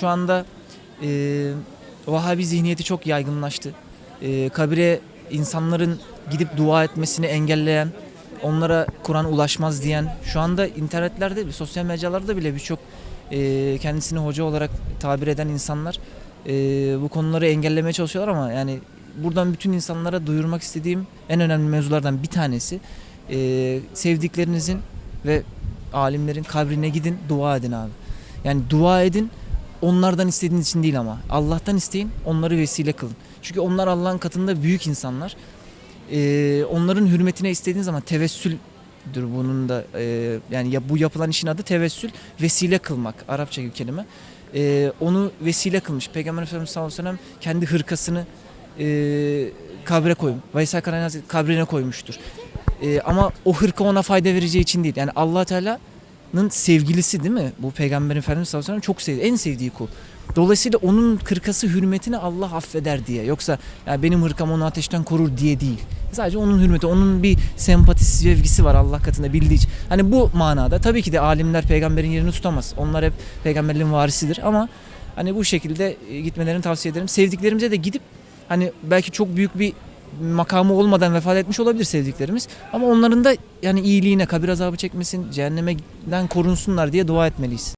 Şu anda e, Vahabi zihniyeti çok yaygınlaştı. E, kabire insanların gidip dua etmesini engelleyen, onlara Kur'an ulaşmaz diyen, şu anda internetlerde, sosyal mecralarda bile birçok e, kendisini hoca olarak tabir eden insanlar e, bu konuları engellemeye çalışıyorlar ama yani buradan bütün insanlara duyurmak istediğim en önemli mevzulardan bir tanesi e, sevdiklerinizin ve alimlerin kabrine gidin dua edin abi. Yani dua edin onlardan istediğiniz için değil ama Allah'tan isteyin onları vesile kılın. Çünkü onlar Allah'ın katında büyük insanlar. Ee, onların hürmetine istediğiniz zaman tevessüldür bunun da e, yani ya, bu yapılan işin adı tevessül vesile kılmak Arapça bir kelime. Ee, onu vesile kılmış. Peygamber Efendimiz sallallahu aleyhi ve sellem kendi hırkasını e, kabre koymuş. Veysel Hazretleri kabrine koymuştur. Ee, ama o hırka ona fayda vereceği için değil. Yani allah Teala'nın sevgilisi değil mi? Bu Peygamber Efendimiz sallallahu aleyhi ve sellem çok sevdi. En sevdiği kul. Dolayısıyla onun hırkası hürmetini Allah affeder diye. Yoksa ya benim hırkam onu ateşten korur diye değil. Sadece onun hürmeti, onun bir sempatisi, sevgisi var Allah katında bildiği için. Hani bu manada tabii ki de alimler peygamberin yerini tutamaz. Onlar hep peygamberliğin varisidir ama hani bu şekilde e, gitmelerini tavsiye ederim. Sevdiklerimize de gidip hani belki çok büyük bir makamı olmadan vefat etmiş olabilir sevdiklerimiz. Ama onların da yani iyiliğine, kabir azabı çekmesin, cehennemden korunsunlar diye dua etmeliyiz.